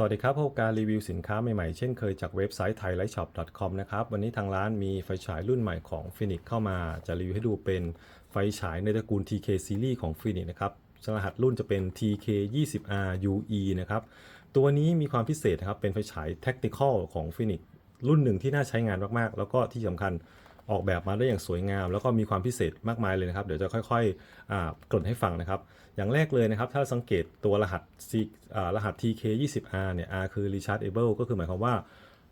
สวัสดีครับพบกับการรีวิวสินค้าใหม่ๆ เช่นเคยจากเว็บไซต์ thailightshop.com นะครับ วันนี้ทางร้านมีไฟฉายรุ่นใหม่ของ Phoenix เข้ามา จะรีวิวให้ดูเป็นไฟฉายในตระกูล TK Series ของ Phoenix นะครับรหัสรุ่นจะเป็น TK 20R UE นะครับ ตัวนี้มีความพิเศษนะครับ เป็นไฟฉาย Tactical ของ Phoenix รุ่นหนึ่งที่น่าใช้งานมากๆ แล้วก็ที่สำคัญ ออกแบบมาได้อย่างสวยงาม แล้วก็มีความพิเศษมากมายเลยนะครับ เดี๋ยวจะค่อยๆกล่นให้ฟังนะครับ อย่างแรกเลยนะครับ ถ้าสังเกตตัวรหัส C รหัส TK 20R เนี่ย R คือ rechargeable ก็คือหมายความว่า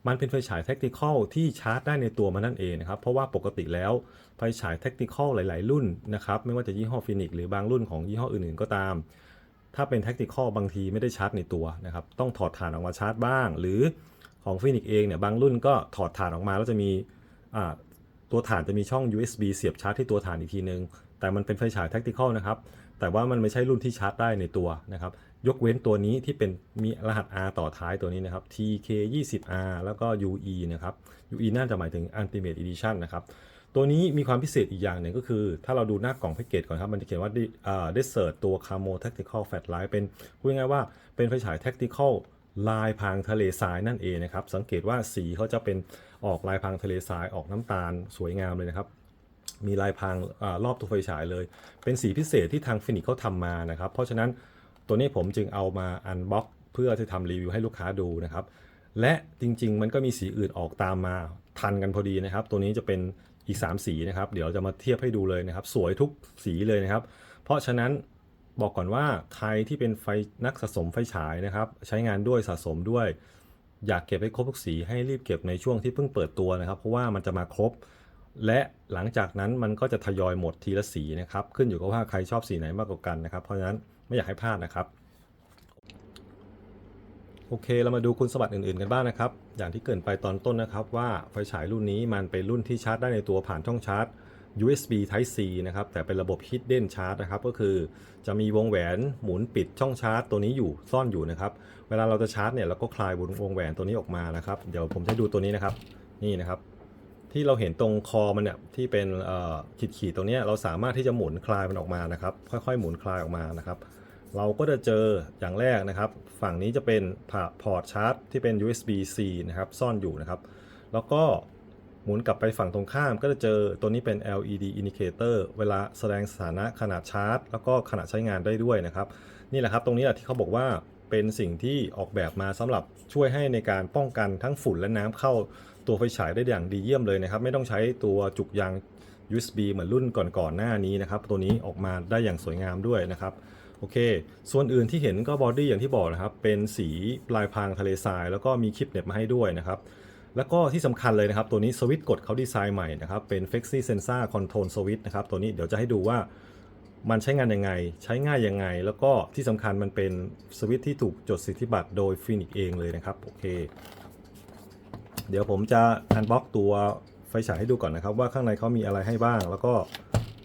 มันเป็นไฟฉาย tactical ที่ชาร์จได้ในตัวมันนั่นเองนะครับ เพราะว่าปกติแล้วไฟฉาย tactical หลาย ๆ รุ่นนะครับ ไม่ว่าจะยี่ห้อ Phoenix หรือบางรุ่นของยี่ห้ออื่น ๆ ก็ตาม ถ้าเป็น tactical บางทีไม่ได้ชาร์จในตัวนะครับ ต้องถอดถ่านออกมาชาร์จบ้าง หรือของ Phoenix เองเนี่ยบางรุ่นก็ถอดถ่านออกมาแล้วจะมี ตัวถ่านจะมีช่อง USB เสียบชาร์จที่ตัวถ่านอีกทีนึง แต่มันเป็นไฟฉาย tactical นะครับ แต่ว่ามันไม่ใช่รุ่นที่ชาร์จได้ในตัวนะครับ ยกเว้นตัวนี้ที่เป็นมีรหัส R ต่อท้ายตัวนี้นะครับ TK 20R แล้วก็ UE นะครับ UE น่าจะหมายถึง Ultimate Edition นะครับ ตัวนี้มีความพิเศษอีกอย่างหนึ่งก็คือ ถ้าเราดูหน้ากล่องแพ็กเกจก่อนครับ มันจะเขียนว่า De- อ่า Desert ตัว Camo Tactical Flashlight เป็นพูดง่ายๆว่าเป็นไฟฉาย Tactical ลายพางทะเลทรายนั่นเองนะครับ สังเกตว่าสีเขาจะเป็นออกลายพางทะเลทรายออกน้ำตาลสวยงามเลยนะครับ มีลายพางอรอบตัวไฟฉายเลย เป็นสีพิเศษที่ทางฟินิกเขาทำมานะครับ เพราะฉะนั้นตัวนี้ผมจึงเอามาอันบ็อกเพื่อที่ทำรีวิวให้ลูกค้าดูนะครับ และจริงๆ มันก็มีสีอื่นออกตามมาทันกันพอดีนะครับ ตัวนี้จะเป็นอีก 3 สีนะครับ เดี๋ยวจะมาเทียบให้ดูเลยนะครับ สวยทุกสีเลยนะครับ เพราะฉะนั้น บอกก่อนว่าใครที่เป็นไฟนักสะสมไฟฉายนะครับ ใช้งานด้วยสะสมด้วย อยากเก็บให้ครบทุกสีให้รีบเก็บในช่วงที่เพิ่งเปิดตัวนะครับ เพราะว่ามันจะมาครบ และหลังจากนั้นมันก็จะทยอยหมดทีละสีนะครับ ขึ้นอยู่กับว่าใครชอบสีไหนมากกว่ากันนะครับ เพราะฉะนั้นไม่อยากให้พลาดนะครับโอเค เรามาดูคุณสมบัติอื่นๆกันบ้างนะครับ อย่างที่เกินไปตอนต้นนะครับว่าไฟฉายรุ่นนี้มันเป็นรุ่นที่ชาร์จได้ในตัวผ่านช่องชาร์จ USB Type C นะครับ แต่เป็นระบบ Hidden Charge นะครับ ก็คือจะมีวงแหวนหมุนปิดช่องชาร์จตัวนี้อยู่ซ่อนอยู่นะครับ เวลาเราจะชาร์จเนี่ยเราก็คลายวงวงแหวนตัวนี้ออกมานะครับ เดี๋ยวผมจะดูตัวนี้นะครับ นี่นะครับ ที่เราเห็นตรงคอมันเนี่ยที่เป็นขีดขีดตรงเนี้ยเราสามารถที่จะหมุนคลายมันออกมานะครับ ค่อยๆ หมุนคลายออกมานะครับ เราก็จะเจออย่างแรกนะครับ ฝั่งนี้จะเป็นพอร์ตชาร์จที่เป็น USB-C นะครับ ซ่อนอยู่นะครับ แล้วก็ หมุนกลับไปฝั่งตรงข้ามก็จะเจอตัวนี้เป็น LED indicator เวลาแสดงสถานะขนาดชาร์จ แล้วก็ขณะใช้งานได้ด้วยนะครับ นี่แหละครับตรงนี้แหละที่เขาบอกว่าเป็นสิ่งที่ออกแบบมาสำหรับช่วยให้ในการป้องกันทั้งฝุ่นและน้ำเข้าตัวไฟฉายได้อย่างดีเยี่ยมเลยนะครับ ไม่ต้องใช้ตัวจุกยาง USB เหมือนรุ่นก่อนๆหน้านี้นะครับ ตัวนี้ออกมาได้อย่างสวยงามด้วยนะครับโอเค ส่วนอื่นที่เห็นก็บอดี้อย่างที่บอกนะครับ เป็นสีลายพรางทะเลทราย แล้วก็มีคลิปเน็บมาให้ด้วยนะครับ แล้วก็ที่สำคัญเลยนะครับ ตัวนี้สวิตช์กดเขาดีไซน์ใหม่นะครับ เป็น Flexi Sensor Control Switch นะครับ ตัวนี้เดี๋ยวจะให้ดูว่ามันใช้งานยังไง ใช้ง่ายยังไง แล้วก็ที่สำคัญมันเป็นสวิตช์ที่ถูกจดสิทธิบัตรโดย Phoenix เองเลยนะครับ โอเค เดี๋ยวผมจะอันบ็อกตัวไฟฉายให้ดูก่อนนะครับ ว่าข้างในเขามีอะไรให้บ้าง แล้วก็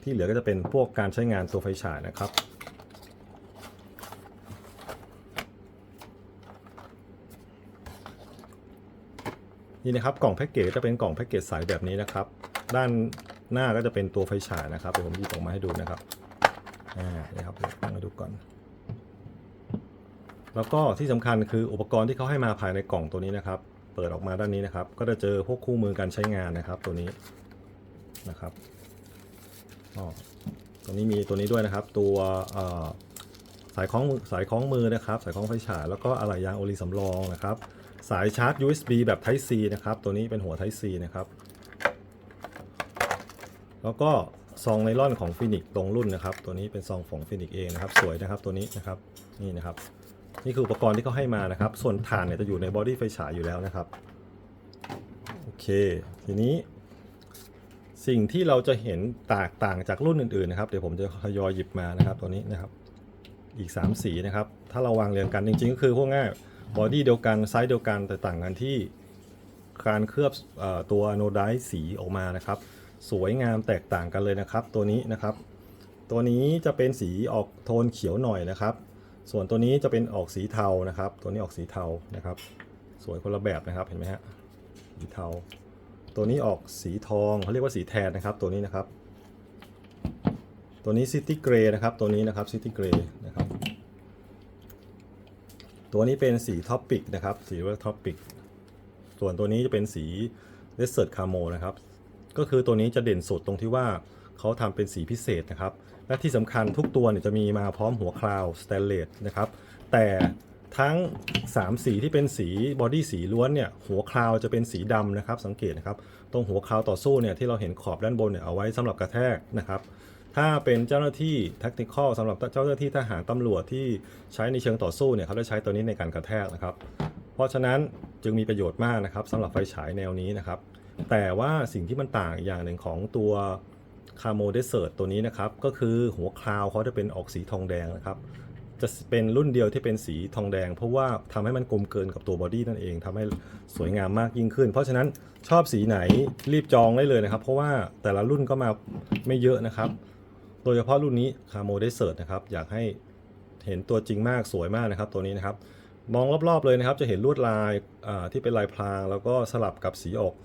ที่เหลือก็จะเป็นพวกการใช้งานตัวไฟฉายนะครับ นี่นะครับกล่องแพ็กเกจจะเป็นกล่องแพ็กเกจใสแบบนี้นะครับ ด้านหน้าก็จะเป็นตัวไฟฉายนะครับเดี๋ยวผมหยิบออกมาให้ดูนะครับอ่านี่ครับตั้งมาดูก่อน แล้วก็ที่สำคัญคืออุปกรณ์ที่เขาให้มาภายในกล่องตัวนี้นะครับ เปิดออกมาด้านนี้นะครับ ก็จะเจอพวกคู่มือการใช้งานนะครับ ตัวนี้นะครับอ๋อตัวนี้มีตัวนี้ด้วยนะครับ ตัวสายคล้องสายคล้องมือนะครับ สายคล้องไฟฉายแล้วก็อะไหล่ยางโอลีสำรองนะครับ สายชาร์จ USB แบบ Type C นะครับ ตัวนี้เป็นหัว Type C นะครับ แล้วก็ซองไนล่อนของ Phoenix ตรงรุ่นนะครับ ตัวนี้เป็นซองของ Phoenix เองนะครับ สวยนะครับตัวนี้นะครับ นี่นะครับ นี่คืออุปกรณ์ที่เขาให้มานะครับ ส่วนฐานเนี่ยจะอยู่ในบอดี้ไฟฉายอยู่แล้วนะครับ โอเค ทีนี้ สิ่งที่เราจะเห็นแตกต่างจากรุ่นอื่นๆนะครับ เดี๋ยวผมจะทยอยหยิบมานะครับตัวนี้นะครับ อีก 3 สีนะครับ ถ้าเราวางเรียงกันจริง ๆ ก็คือพวกง่าย บอดี้เดียวกันไซส์เดียวกันแต่ต่างกันที่การเคลือบออตัวโนไดสีออกมานะครับ สวยงามแตกต่างกันเลยนะครับ ตัวนี้นะครับ ตัวนี้จะเป็นสีออกโทนเขียวหน่อยนะครับ ส่วนตัวนี้จะเป็นออกสีเทานะครับ ตัวนี้ออกสีเทานะครับ สวยคนละแบบนะครับเห็นไหมฮะสีเทา ตัวนี้ออกสีทองเขาเรียกว่าสีแทนนะครับ ตัวนี้นะครับ ตัวนี้ซิตี้เกรย์นะครับ ตัวนี้นะครับซิตี้เกรย์นะครับ ตัวนี้เป็นสีท็อปปิกนะครับ สีว่าท็อปปิก ส่วนตัวนี้จะเป็นสีเลสเซอร์คาโมนะครับ ก็คือตัวนี้จะเด่นสุดตรงที่ว่าเขาทำเป็นสีพิเศษนะครับ และที่สำคัญทุกตัวเนี่ยจะมีมาพร้อมหัวคราวสแตนเลสนะครับ แต่ทั้ง 3 สีที่เป็นสีบอดี้สีล้วนเนี่ยหัวคราวจะเป็นสีดำนะครับ สังเกตนะครับ ตรงหัวคราวต่อสู้เนี่ยที่เราเห็นขอบด้านบนเนี่ยเอาไว้สำหรับกระแทกนะครับ ถ้าเป็นเจ้าหน้าที่ tactical สำหรับเจ้าหน้าที่ทหารตำรวจที่ใช้ในเชิงต่อสู้เนี่ยเขาจะใช้ตัวนี้ในการกระแทกนะครับ เพราะฉะนั้นจึงมีประโยชน์มากนะครับสำหรับไฟฉายแนวนี้นะครับ แต่ว่าสิ่งที่มันต่างอย่างหนึ่งของตัวคาโมเดสเซ r ร์ตัวนี้นะครับ ก็คือหัวคราวเขาจะเป็นออกสีทองแดงนะครับ จะเป็นรุ่นเดียวที่เป็นสีทองแดง เพราะว่าทำให้มันกลมเกินกับตัวบอดี้นั่นเองทำให้สวยงามมากยิ่งขึ้น เพราะฉะนั้นชอบสีไหนรีบจองได้เลยนะครับ เพราะว่าแต่ละรุ่นก็มาไม่เยอะนะครับ โดยเฉพาะรุ่นนี้คาโมเดสเซ r ร์นะครับอยากให้เห็นตัวจริงมากสวยมากนะครับ ตัวนี้นะครับ มองรอบๆเลยนะครับ จะเห็นลวดลายที่เป็นลายพราง แล้วก็สลับกับสีออก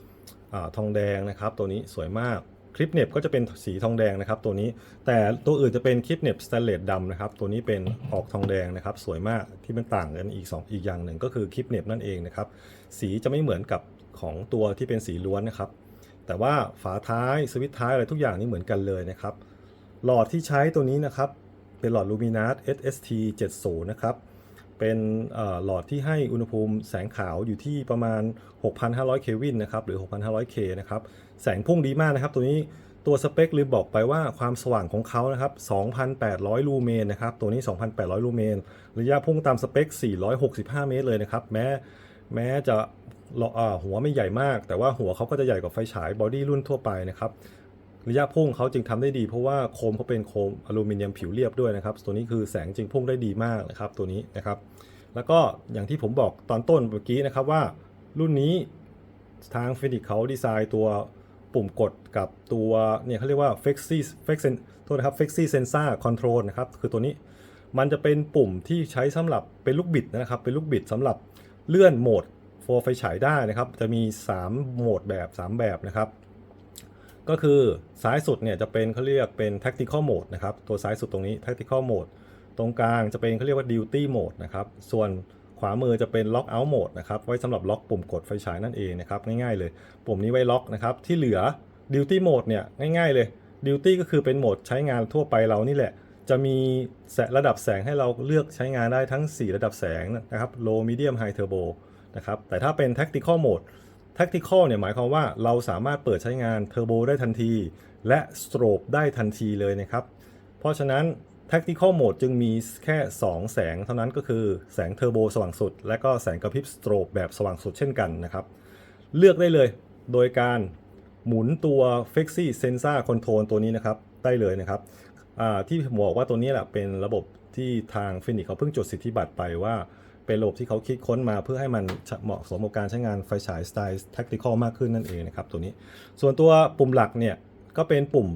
อทองแดงนะครับ ตัวนี้สวยมากคลิปเน็บก็จะเป็นสีทองแดงนะครับ ตัวนี้แต่ตัวอื่นจะเป็นคลิปเน็บสแตนเลสดำนะครับ ตัวนี้เป็นออกทองแดงนะครับ สวยมากที่มันต่างกันอีก 2 อีกอย่างหนึ่งก็คือคลิปเน็บนั่นเองนะครับ สีจะไม่เหมือนกับของตัวที่เป็นสีล้วนนะครับ แต่ว่าฝาท้ายสวิตช์ท้ายอะไรทุกอย่างนี่เหมือนกันเลยนะครับ หลอดที่ใช้ตัวนี้นะครับ เป็นหลอดลูมินัส SST 70นะครับ เป็นหลอดที่ให้อุณหภูมิแสงขาวอยู่ที่ประมาณ 6,500 เควินนะครับ หรือ 6,500 เคนะครับ แสงพุ่งดีมากนะครับ ตัวนี้ตัวสเปคลืมบอกไปว่าความสว่างของเขานะครับ 2,800 ลูเมนนะครับ ตัวนี้ 2,800 ลูเมน ระยะพุ่งตามสเปค 465 เมตรเลยนะครับ แม้แม้จะหัวไม่ใหญ่มาก แต่ว่าหัวเขาก็จะใหญ่กว่าไฟฉายบอดี้รุ่นทั่วไปนะครับ ระยะพุ่งเขาจึงทำได้ดี เพราะว่าโคมเขาเป็นโคมอลูมิเนียมผิวเรียบด้วยนะครับ ตัวนี้คือแสงจึงพุ่งได้ดีมากนะครับตัวนี้นะครับ แล้วก็อย่างที่ผมบอกตอนต้นเมื่อกี้นะครับว่า รุ่นนี้ทางฟินิกเขาดีไซน์ตัวปุ่มกดกับตัวเนี่ยเขาเรียกว่า Flexi Flex โทษนะครับ Flexi Sensor Control นะครับคือตัวนี้มันจะเป็นปุ่มที่ใช้สำหรับเป็นลูกบิดนะครับ เป็นลูกบิดสำหรับเลื่อนโหมดโฟไฟฉายได้นะครับ จะมี 3 โหมดแบบ 3 แบบนะครับ ก็คือซ้ายสุดเนี่ยจะเป็นเขาเรียกเป็น tactical mode นะครับ ตัวซ้ายสุดตรงนี้ tactical mode ตรงกลางจะเป็นเขาเรียกว่า duty mode นะครับ ส่วนขวามือจะเป็น lock out mode นะครับ ไว้สำหรับล็อกปุ่มกดไฟฉายนั่นเองนะครับ ง่ายๆเลย ปุ่มนี้ไว้ล็อกนะครับ ที่เหลือ duty mode เนี่ยง่ายๆเลย duty ก็คือเป็นโหมดใช้งานทั่วไปเรานี่แหละ จะมีระดับแสงให้เราเลือกใช้งานได้ทั้ง 4 ระดับแสงนะครับ low medium high turbo นะครับ แต่ถ้าเป็น tactical mode tactical เนี่ยหมายความว่าเราสามารถเปิดใช้งานเทอร์โบได้ทันที และ strobe ได้ทันทีเลยนะครับ เพราะฉะนั้น tactical mode จึงมีแค่ 2 แสงเท่านั้นก็คือแสงเทอร์โบสว่างสุด และก็แสงกระพริบ strobe แบบสว่างสุดเช่นกันนะครับ เลือกได้เลยโดยการหมุนตัว Flexi Sensor Control ตัวนี้นะครับ ได้เลยนะครับที่ผมบอกว่าตัวนี้แหละเป็นระบบที่ทางฟินิกเขาเพิ่งจดสิทธิบัตรไปว่า เป็นระบบที่เขาคิดค้นมาเพื่อให้มันเหมาะสมกับการใช้งานไฟฉายสไตล์ tactical มากขึ้นนั่นเองนะครับตัวนี้ ส่วนตัวปุ่มหลักเนี่ยก็เป็นปุ่ม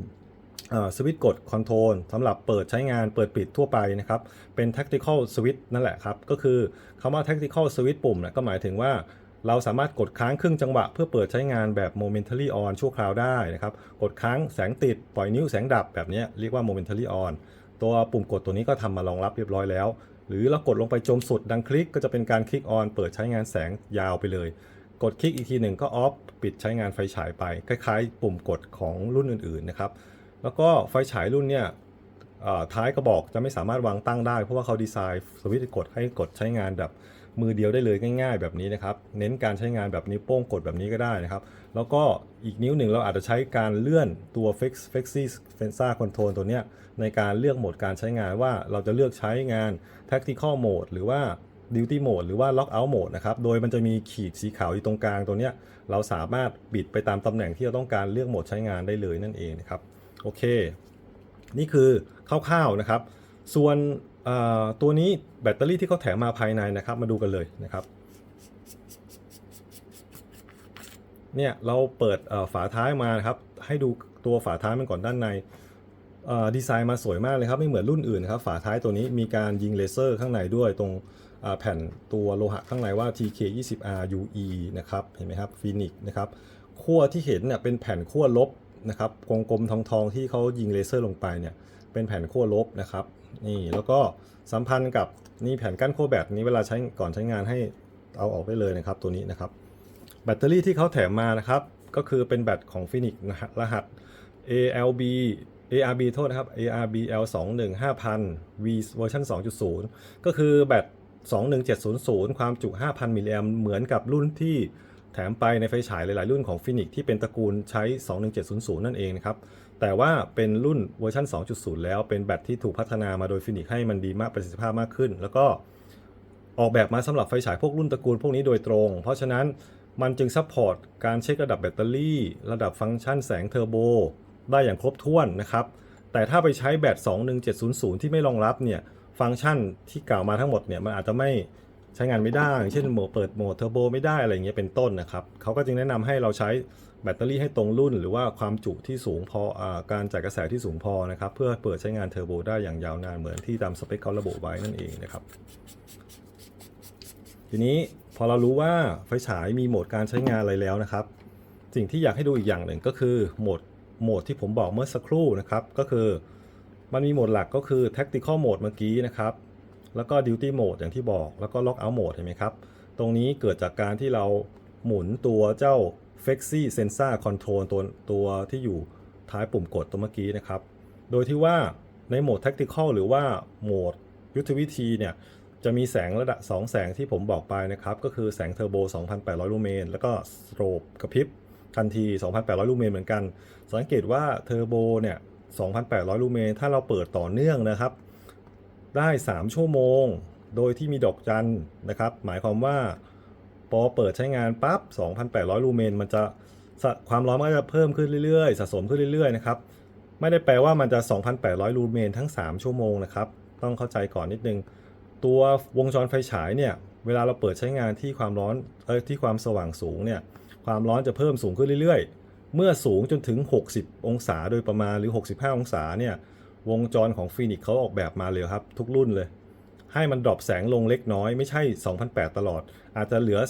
สวิตช์กดคอนโทรลสำหรับเปิดใช้งานเปิดปิดทั่วไปนะครับ เป็น tactical switch นั่นแหละครับ ก็คือคำว่า tactical switch ปุ่มนะก็หมายถึงว่าเราสามารถกดค้างครึ่งจังหวะเพื่อเปิดใช้งานแบบ momentary on ชั่วคราวได้นะครับ กดค้างแสงติด ปล่อยนิ้วแสงดับแบบนี้เรียกว่า momentary on ตัวปุ่มกดตัวนี้ก็ทำมารองรับเรียบร้อยแล้ว หรือเรากดลงไปจมสุดดังคลิกก็จะเป็นการคลิกออนเปิดใช้งานแสงยาวไปเลย กดคลิกอีกทีหนึ่งก็ออฟปิดใช้งานไฟฉายไป คล้ายๆ ปุ่มกดของรุ่นอื่นๆนะครับ แล้วก็ไฟฉายรุ่นเนี่ยท้ายกระบอกจะไม่สามารถวางตั้งได้ เพราะว่าเขาดีไซน์สวิตช์กดให้กดใช้งานแบบมือเดียวได้เลยง่าย ๆ แบบนี้นะครับ เน้นการใช้งานแบบนิ้วโป้งกดแบบนี้ก็ได้นะครับ แล้วก็อีกนิ้วหนึ่งเราอาจจะใช้การเลื่อนตัว Flex Flexi Sensor Control ตัวเนี้ยในการเลือกโหมดการใช้งานว่าเราจะเลือกใช้งาน Tactical Mode หรือว่า Duty Mode หรือว่า Lock Out Mode นะครับ โดยมันจะมีขีดสีขาวอยู่ตรงกลางตัวเนี้ย เราสามารถบิดไปตามตำแหน่งที่เราต้องการเลือกโหมดใช้งานได้เลยนั่นเองนะครับ โอเค นี่คือคร่าวๆนะครับ ส่วนตัวนี้แบตเตอรี่ที่เขาแถมมาภายในนะครับ มาดูกันเลยนะครับเนี่ยเราเปิดฝาท้ายมานะครับ ให้ดูตัวฝาท้ายมันก่อนด้านใน ดีไซน์มาสวยมากเลยครับ ไม่เหมือนรุ่นอื่นครับ ฝาท้ายตัวนี้มีการยิงเลเซอร์ข้างในด้วยตรงแผ่นตัวโลหะข้างในว่า TK20R UE นะครับ เห็นไหมครับฟีนิกนะครับขั้วที่เห็นเนี่ยเป็นแผ่นขั้วลบนะครับกลมๆทองๆ ที่เขายิงเลเซอร์ลงไปเนี่ยเป็นแผ่นขั้วลบนะครับนี่แล้วก็สัมพันธ์กับนี่แผ่นกั้นขั้วแบตนี้เวลาใช้ก่อนใช้งานให้เอาออกได้เลยนะครับตัวนี้นะครับแบตเตอรี่ที่เขาแถมมานะครับก็คือเป็นแบตของฟินิกนะฮะรหัส ALB ARB โทษนะครับ ARBL 21 5000 V เวอร์ชัน2.0 ก็คือแบต 21700 ความจุ 5,000 มิลลิแอมเหมือนกับรุ่นที่แถมไปในไฟฉายหลาย ๆ รุ่นของฟินิกที่เป็นตระกูลใช้ 21700 นั่นเองนะครับ แต่ว่าเป็นรุ่นเวอร์ชัน2.0 แล้วเป็นแบตที่ถูกพัฒนามาโดยฟินิกให้มันดีมากประสิทธิภาพมากขึ้น แล้วก็ออกแบบมาสำหรับไฟฉายพวกรุ่นตระกูลพวกนี้โดยตรง เพราะฉะนั้นมันจึงซัพพอร์ตการเช็คระดับแบตเตอรี่ ระดับฟังก์ชันแสงเทอร์โบ ได้อย่างครบถ้วนนะครับ แต่ถ้าไปใช้แบต21700 ที่ไม่รองรับเนี่ยฟังก์ชันที่กล่าวมาทั้งหมดเนี่ยมันอาจจะไม่ใช้งานไม่ได้ เช่นโหมดเปิดโหมดเทอร์โบไม่ได้อะไรเงี้ยเป็นต้นนะครับเขาก็จึงแนะนำให้เราใช้แบตเตอรี่ให้ตรงรุ่น หรือว่าความจุที่สูงพออการจ่ายกระแสที่สูงพอนะครับเพื่อเปิดใช้งานเทอร์โบได้อย่างยาวนานเหมือนที่ตามสเปคเขาระบุไว้นั่นเองนะครับ ทีนี้พอเรารู้ว่าไฟฉายมีโหมดการใช้งานอะไรแล้วนะครับ สิ่งที่อยากให้ดูอีกอย่างหนึ่งก็คือโหมด โหมดที่ผมบอกเมื่อสักครู่นะครับ ก็คือมันมีโหมดหลักก็คือ tactical mode เมื่อกี้นะครับ แล้วก็ duty mode อย่างที่บอก แล้วก็ lockout mode เห็นไหมครับ ตรงนี้เกิดจากการที่เราหมุนตัวเจ้า flexi sensor control ตัวตัวที่อยู่ท้ายปุ่มกดตัวเมื่อกี้นะครับ โดยที่ว่าในโหมด tactical หรือว่าโหมดยุทธวิธีเนี่ยจะมีแสงระดับ 2 แสงที่ผมบอกไปนะครับ ก็คือแสงเทอร์โบ 2,800 ลูเมน แล้วก็สโตรบกระพริบ ทันที 2,800 ลูเมนเหมือนกัน สังเกตว่าเทอร์โบเนี่ย 2,800 ลูเมนถ้าเราเปิดต่อเนื่องนะครับ ได้ 3 ชั่วโมง โดยที่มีดอกจันนะครับ หมายความว่าพอเปิดใช้งานปั๊บ 2,800 ลูเมนมันจะความร้อนมันก็จะเพิ่มขึ้นเรื่อยๆ สะสมขึ้นเรื่อยๆ นะครับ ไม่ได้แปลว่ามันจะ 2,800 ลูเมนทั้ง 3 ชั่วโมงนะครับ ต้องเข้าใจก่อนนิดนึง ตัววงจรไฟฉายเนี่ย เวลาเราเปิดใช้งานที่ความร้อน เอ้ยที่ความสว่างสูงเนี่ย ความร้อนจะเพิ่มสูงขึ้นเรื่อยๆ เมื่อสูงจนถึง 60 องศาโดยประมาณหรือ 65 องศาเนี่ยวงจรของฟีนิกเขาออกแบบมาเลยครับ ทุกรุ่นเลย ให้มันดรอปแสงลงเล็กน้อยไม่ใช่ 2,008 ตลอด อาจจะเหลือ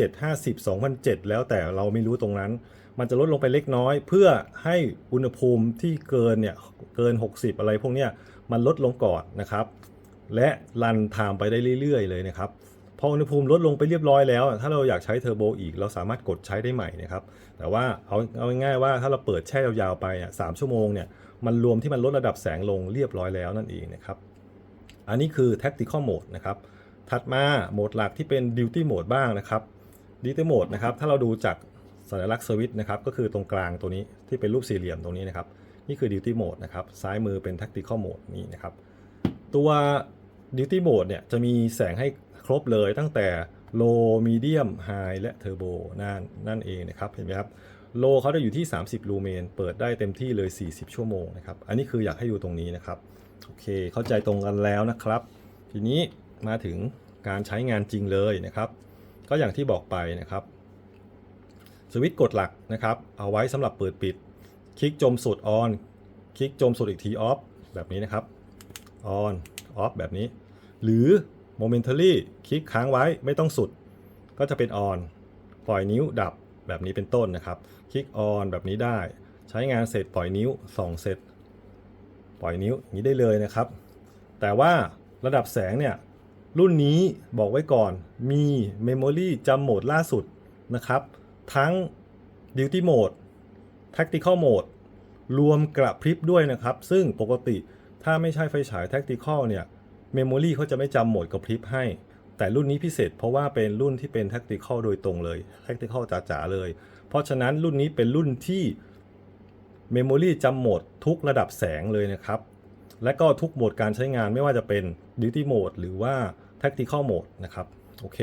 2,750 2,007 แล้วแต่เราไม่รู้ตรงนั้น มันจะลดลงไปเล็กน้อย เพื่อให้อุณหภูมิที่เกินเนี่ยเกิน 60 อะไรพวกเนี้ยมันลดลงก่อนนะครับ และรันไทม์ไปได้เรื่อยๆ เลยนะครับ พออุณหภูมิลดลงไปเรียบร้อยแล้ว ถ้าเราอยากใช้เทอร์โบอีก เราสามารถกดใช้ได้ใหม่นะครับ แต่ว่าเอาเอาง่ายๆว่าถ้าเราเปิดแช่ยาวๆไปอะสามชั่วโมงเนี่ยมันรวมที่มันลดระดับแสงลงเรียบร้อยแล้วนั่นเองนะครับ อันนี้คือ tactical mode นะครับ ถัดมาโหมดหลักที่เป็น duty mode บ้างนะครับ duty mode นะครับ ถ้าเราดูจากสัญลักษณ์สวิตช์นะครับ ก็คือตรงกลางตัวนี้ที่เป็นรูปสี่เหลี่ยมตรงนี้นะครับ นี่คือ duty mode นะครับ ซ้ายมือเป็น tactical mode นี่นะครับ ตัว duty mode เนี่ยจะมีแสงให้ ครบเลยตั้งแต่ low medium high และ turbo นั่นนั่นเองนะครับเห็นไหมครับ low เขาจะอยู่ที่ 30 ลูเมน เปิดได้เต็มที่เลย 40 ชั่วโมงนะครับ อันนี้คืออยากให้ดูตรงนี้นะครับ โอเค เข้าใจตรงกันแล้วนะครับ ทีนี้มาถึงการใช้งานจริงเลยนะครับ ก็อย่างที่บอกไปนะครับ สวิตช์กดหลักนะครับ เอาไว้สำหรับเปิดปิด คลิกจมสุด on คลิกจมสุดอีกที off แบบนี้นะครับ on off แบบนี้ หรือ momentary คลิกค้างไว้ไม่ต้องสุด ก็จะเป็น on ปล่อยนิ้วดับแบบนี้เป็นต้นนะครับ คลิก on แบบนี้ได้ ใช้งานเสร็จปล่อยนิ้วส่องเสร็จ ปล่อยนิ้วอย่างนี้ได้เลยนะครับ แต่ว่าระดับแสงเนี่ย รุ่นนี้บอกไว้ก่อนมีเมมโมรีจำโหมดล่าสุดนะครับ ทั้ง Duty Mode Tactical Mode รวมกระพริบด้วยนะครับ ซึ่งปกติถ้าไม่ใช่ไฟฉาย Tactical เนี่ย เมมโมรีเขาจะไม่จำโหมดกระพริบให้ แต่รุ่นนี้พิเศษเพราะว่าเป็นรุ่นที่เป็น Tactical โดยตรงเลย Tactical จ๋าๆเลย เพราะฉะนั้นรุ่นนี้เป็นรุ่นที่เมมโมรีจำโหมดทุกระดับแสงเลยนะครับ และก็ทุกโหมดการใช้งานไม่ว่าจะเป็น Duty Mode หรือว่า Tactical Mode นะครับโอเค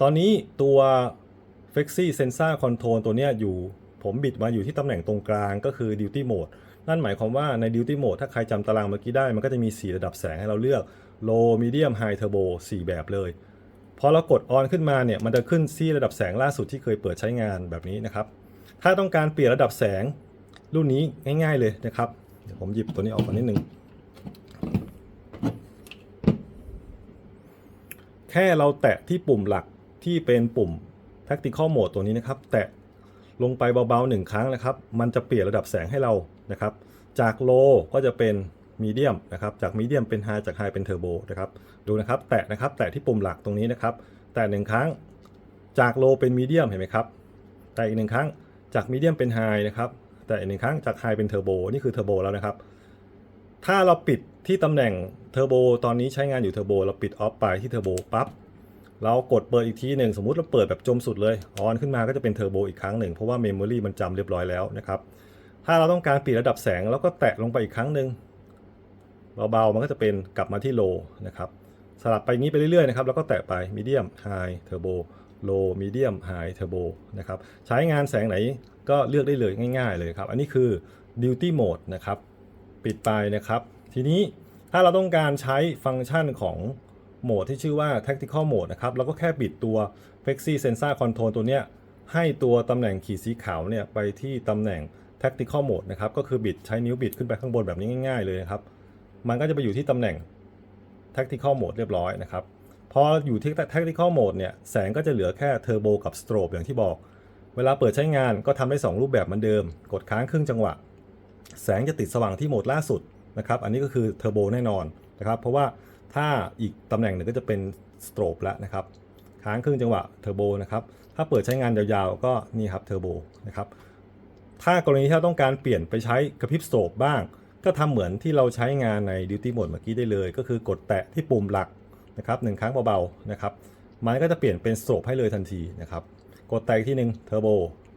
ตอนนี้ตัว Flexi Sensor Control ตัวนี้อยู่ผมบิดมาอยู่ที่ตำแหน่งตรงกลางก็คือ Duty Mode นั่นหมายความว่าใน Duty Mode ถ้าใครจำตารางเมื่อกี้ได้ มันก็จะมี 4 ระดับแสงให้เราเลือก Low Medium High Turbo 4 แบบเลยพอเรากด On ขึ้นมาเนี่ยมันจะขึ้นที่ระดับแสงล่าสุดที่เคยเปิดใช้งานแบบนี้นะครับ ถ้าต้องการเปลี่ยนระดับแสงรุ่นนี้ง่าย ๆเลยนะครับเดี๋ยวผมหยิบตัวนี้ออกก่อนนิดนึงแค่เราแตะที่ปุ่มหลักที่เป็นปุ่ม tactical mode ตัวนี้นะครับ แตะลงไปเบาๆหนึ่งครั้งนะครับ มันจะเปลี่ยนระดับแสงให้เรานะครับ จากโลก็จะเป็น มีเดียมนะครับ จากมีเดียมเป็นไฮจากไฮเป็นเทอร์โบนะครับ ดูนะครับ แตะนะครับ แตะที่ปุ่มหลักตรงนี้นะครับ แตะหนึ่งครั้ง จากโลเป็นมีเดียมเห็นไหมครับ แตะอีกหนึ่งครั้ง จากมีเดียมเป็นไฮนะครับ แตะอีกหนึ่งครั้ง จากไฮเป็นเทอร์โบ นี่คือเทอร์โบแล้วนะครับ ถ้าเราปิดที่ตำแหน่งเทอร์โบ ตอนนี้ใช้งานอยู่เทอร์โบ เราปิดออฟไปที่เทอร์โบปั๊บ เรากดเปิดอีกทีหนึ่ง สมมุติเราเปิดแบบจมสุดเลย ออนขึ้นมาก็จะเป็นเทอร์โบอีกครั้งหนึ่ง เพราะว่าเมมโมรีมันจำเรียบร้อยแล้วนะครับ ถ้าเราต้องการปิดระดับแสง แล้วก็แตะลงไปอีกครั้งหนึ่ง เบาๆ มันก็จะเป็นกลับมาที่โลนะครับสลับไปงี้ไปเรื่อยๆนะครับแล้วก็แตะไปมีเดียมไฮเทอร์โบโลมีเดียมไฮเทอร์โบนะครับใช้งานแสงไหนก็เลือกได้เลยง่าย ๆ เลยครับ อันนี้คือ duty mode นะครับปิดไปนะครับ ทีนี้ถ้าเราต้องการใช้ฟังก์ชันของโหมดที่ชื่อว่า tactical mode นะครับแล้วก็แค่บิดตัว flexi sensor control ตัวเนี้ยให้ตัวตำแหน่งขีดสีขาวเนี่ยไปที่ตำแหน่ง tactical mode นะครับก็คือบิดใช้นิ้วบิดขึ้นไปข้างบนแบบนี้ง่าย ๆ เลยนะครับ มันก็จะไปอยู่ที่ตำแหน่ง tactical mode เรียบร้อยนะครับ พออยู่ที่ tactical mode เนี่ย แสงก็จะเหลือแค่ turbo กับ strobe อย่างที่บอก เวลาเปิดใช้งานก็ทำได้ 2 รูปแบบเหมือนเดิม กดค้างครึ่งจังหวะ แสงจะติดสว่างที่โหมดล่าสุดนะครับ อันนี้ก็คือเทอร์โบแน่นอนนะครับ เพราะว่าถ้าอีกตำแหน่งหนึ่งก็จะเป็นสโตรบแล้วนะครับ ค้างครึ่งจังหวะเทอร์โบนะครับ ถ้าเปิดใช้งานยาวๆ ก็นี่ครับเทอร์โบนะครับ ถ้ากรณีที่เราต้องการเปลี่ยนไปใช้กระพริบสโตรบบ้าง ก็ทำเหมือนที่เราใช้งานใน Duty Mode เมื่อกี้ได้เลย ก็คือกดแตะที่ปุ่มหลักนะครับหนึ่งครั้งเบาๆนะครับมันก็จะเปลี่ยนเป็นสโตรบให้เลยทันทีนะครับกดแตะอีกที่หนึ่งเทอร์โบ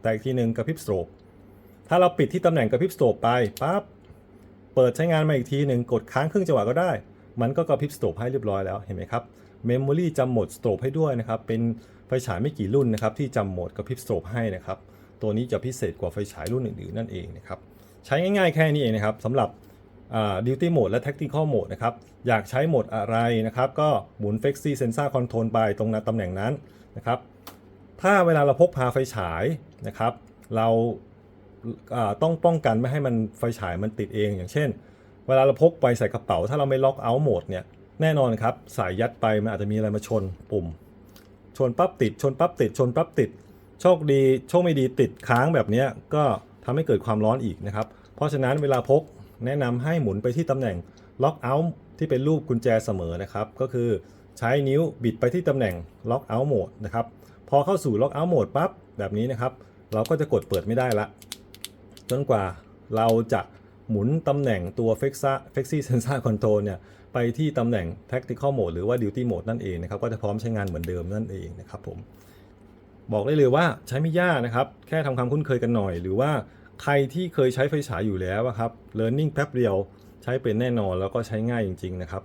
แตะอีกที่หนึ่งกระพริบสโตรบถ้าเราปิดที่ตำแหน่งกระพริบสโตรบไปปั๊บเปิดใช้งานมาอีกทีหนึ่งกดค้างครึ่งจังหวะก็ได้ มันก็กระพริบสโตรบให้เรียบร้อยแล้วเห็นไหมครับเมมโมรีจำโหมดสโตรบให้ด้วยนะครับเป็นไฟฉายไม่กี่รุ่นนะครับที่จำโหมดกระพริบสโตรบให้นะครับตัวนี้จะพิเศษกว่าไฟฉายรุ่นอื่นๆนั่นเองนะครับ ใช้ง่ายๆแค่นี้เองนะครับสำหรับดิวตี้โหมดและ tactical mode นะครับ อยากใช้โหมดอะไรนะครับ ก็หมุน flexi sensor control ไปตรงนั้นตำแหน่งนั้นนะครับ ถ้าเวลาเราพกพาไฟฉายนะครับ เราต้องป้องกันไม่ให้มันไฟฉายมันติดเอง อย่างเช่น เวลาเราพกไปใส่กระเป๋า ถ้าเราไม่ล็อกเอาท์โหมดเนี่ยแน่นอนครับสายยัดไปมันอาจจะมีอะไรมาชนปุ่ม ชนปั๊บติดชนปั๊บติดชนปั๊บติดโชคดีโชคไม่ดีติดค้างแบบนี้ก็ ทำให้เกิดความร้อนอีกนะครับ เพราะฉะนั้นเวลาพกแนะนำให้หมุนไปที่ตำแหน่งล็อกเอาท์ที่เป็นรูปกุญแจเสมอนะครับ ก็คือใช้นิ้วบิดไปที่ตำแหน่งล็อกเอาท์โหมดนะครับ พอเข้าสู่ล็อกเอาท์โหมดปั๊บแบบนี้นะครับ เราก็จะกดเปิดไม่ได้ละ จนกว่าเราจะหมุนตำแหน่งตัว Flexa Flexi Sensor Control เนี่ยไปที่ตำแหน่ง Tactical Mode หรือว่า Duty Mode นั่นเองนะครับ ก็จะพร้อมใช้งานเหมือนเดิมนั่นเองนะครับผม บอกได้เลยว่าใช้ไม่ยากนะครับ แค่ทำความคุ้นเคยกันหน่อย หรือว่าใครที่เคยใช้ไฟฉายอยู่แล้วครับ learning แป๊บเดียวใช้เป็นแน่นอนแล้วก็ใช้ง่ายจริง ๆ นะครับ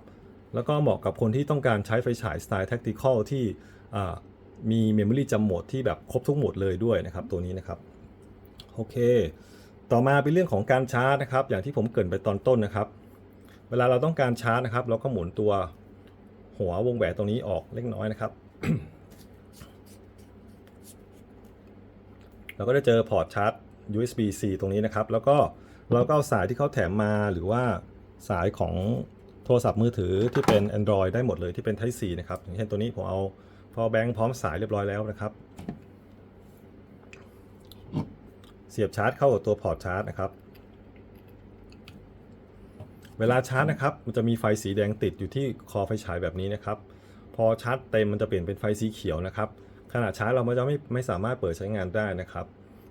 แล้วก็เหมาะกับคนที่ต้องการใช้ไฟฉายสไตล์ tactical ที่มีเมมโมรีจำโหมดที่แบบครบทุกโหมดเลยด้วยนะครับ ตัวนี้นะครับ โอเค ต่อมาเป็นเรื่องของการชาร์จนะครับ อย่างที่ผมเกริ่นไปตอนต้นนะครับ เวลาเราต้องการชาร์จนะครับ เราก็หมุนตัวหัววงแหวนตรงนี้ออกเล็กน้อยนะครับ เราก็จะเจอพอร์ตชาร์จ USB-C ตรงนี้นะครับ แล้วก็เราก็เอาสายที่เขาแถมมาหรือว่าสายของโทรศัพท์มือถือที่เป็น Android ได้หมดเลยที่เป็น Type C นะครับอย่างเช่นตัวนี้ผมเอา power bank พร้อมสายเรียบร้อยแล้วนะครับ เสียบชาร์จเข้ากับตัวพอร์ตชาร์จนะครับ เวลาชาร์จนะครับ มันจะมีไฟสีแดงติดอยู่ที่คอไฟฉายแบบนี้นะครับ พอชาร์จเต็มมันจะเปลี่ยนเป็นไฟสีเขียวนะครับ ขณะชาร์จเราจะไม่ไม่สามารถเปิดใช้งานได้นะครับ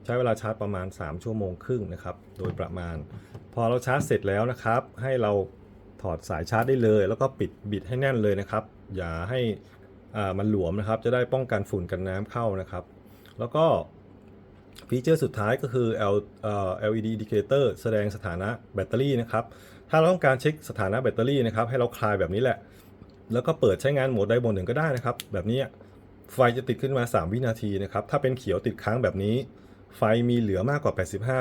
ใช้เวลาชาร์จประมาณ 3 ชั่วโมงครึ่งนะครับ โดยประมาณ พอเราชาร์จเสร็จแล้วนะครับ ให้เราถอดสายชาร์จได้เลย แล้วก็ปิดบิดให้แน่นเลยนะครับ อย่าให้มันหลวมนะครับ จะได้ป้องกันฝุ่นกันน้ำเข้านะครับ แล้วก็ฟีเจอร์สุดท้ายก็คือ L เอ่อ LED indicator แสดงสถานะแบตเตอรี่นะครับ ถ้าเราต้องการเช็คสถานะแบตเตอรี่นะครับ ให้เราคลายแบบนี้แหละ แล้วก็เปิดใช้งานโหมดใดโหมดหนึ่งก็ได้นะครับ แบบนี้ ไฟจะติดขึ้นมา 3 วินาทีนะครับ ถ้าเป็นเขียวติดค้างแบบนี้ ไฟมีเหลือมากกว่า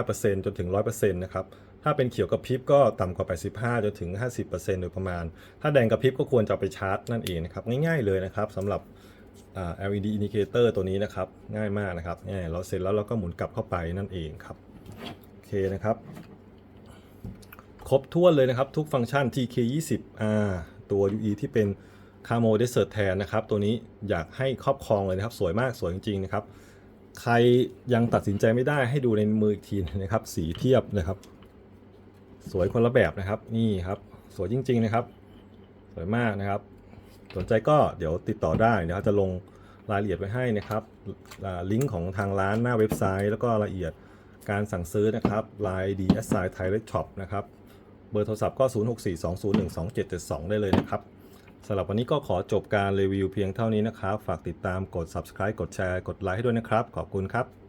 85%จนถึง 100%นะครับ ถ้าเป็นเขียวกระพริบก็ต่ำกว่า 85 จนถึง 50%โดยประมาณ ถ้าแดงกระพริบก็ควรจะไปชาร์จนั่นเองนะครับ ง่ายๆเลยนะครับสำหรับ LED indicator ตัวนี้นะครับ ง่ายมากนะครับเนี่ยเราเสร็จแล้วเราก็หมุนกลับเข้าไปนั่นเองครับ โอเคนะครับ ครบถ้วนเลยนะครับทุกฟังก์ชัน TK20R ตัว UE ที่เป็น Camo Desert Tan นนะครับ ตัวนี้อยากให้ครอบครองเลยนะครับ สวยมากสวยจริงๆนะครับ ใครยังตัดสินใจไม่ได้ให้ดูในมืออีกทีนะครับ สีเทียบนะครับ สวยคนละแบบนะครับ นี่ครับ สวยจริง ๆนะครับ สวยมากนะครับ สนใจก็เดี๋ยวติดต่อได้เดี๋ยวจะลงรายละเอียดไว้ให้นะครับลิงก์ของทางร้านหน้าเว็บไซต์ แล้วก็รายละเอียดการสั่งซื้อนะครับ Line d s i Thai Red Shop นะครับ เบอร์โทรศัพท์ก็ 0642012772 ได้เลยนะครับ สำหรับวันนี้ก็ขอจบการรีวิวเพียงเท่านี้นะครับ ฝากติดตามกด subscribe กดแชร์ กดไลค์ให้ด้วยนะครับ ขอบคุณครับ